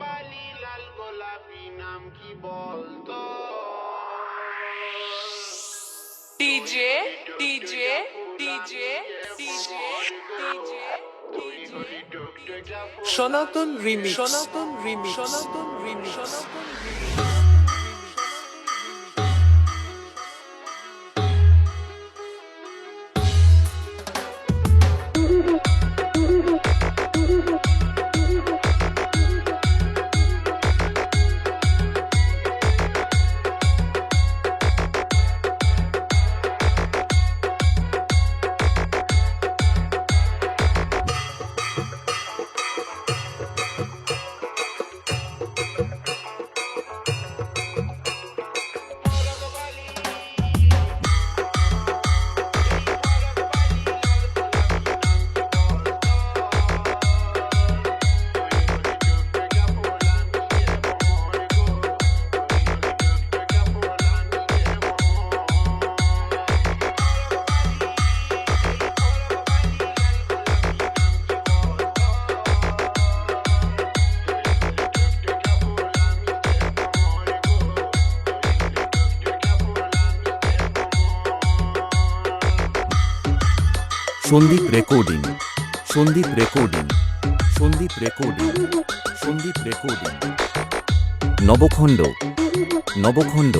বালি লাল গোলাপি নাম কি বলতো DJ DJ DJ DJ DJ Sanatan remix Sanatan remix Sanatan remix Sanatan remix Sandip recording Sandip recording Sandip recording Sandip recording Nabakhanda Nabakhanda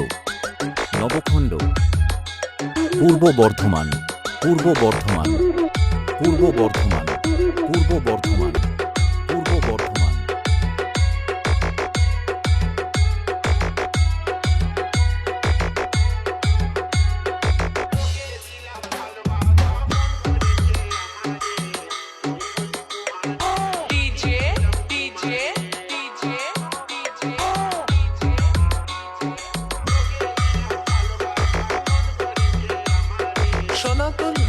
Nabakhanda Purba Bardhaman Purba Bardhaman Purba Bardhaman Purba Bardhaman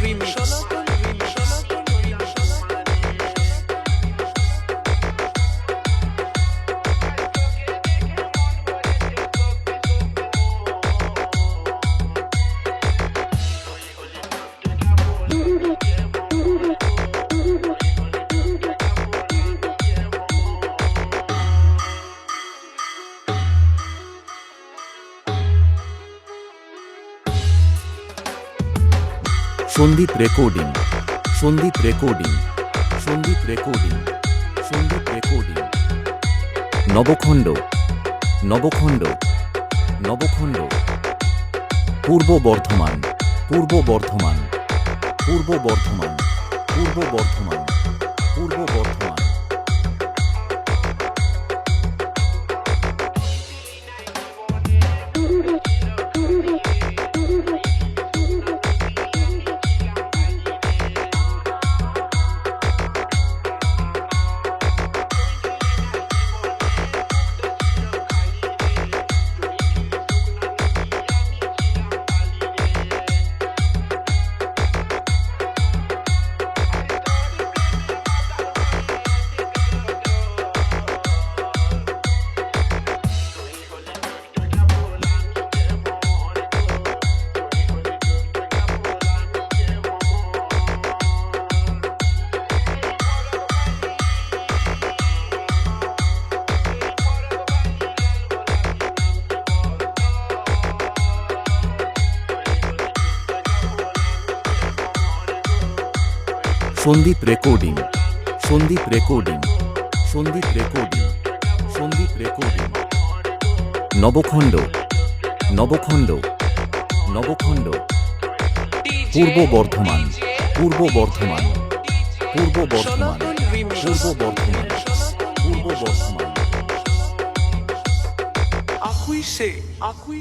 remix. Sandip recording Sandip recording Sandip recording Sandip recording Nabakhanda Nabakhanda Nabakhanda Purba Bardhaman Purba Bardhaman Purba Bardhaman Purba Bardhaman Sandip recording Sandip recording Sandip recording Sandip recording Nabakhanda Nabakhanda Nabakhanda Purba Bardhaman Purba Bardhaman Purba Bardhaman Purba Bardhaman Purba Bardhaman সে আকুই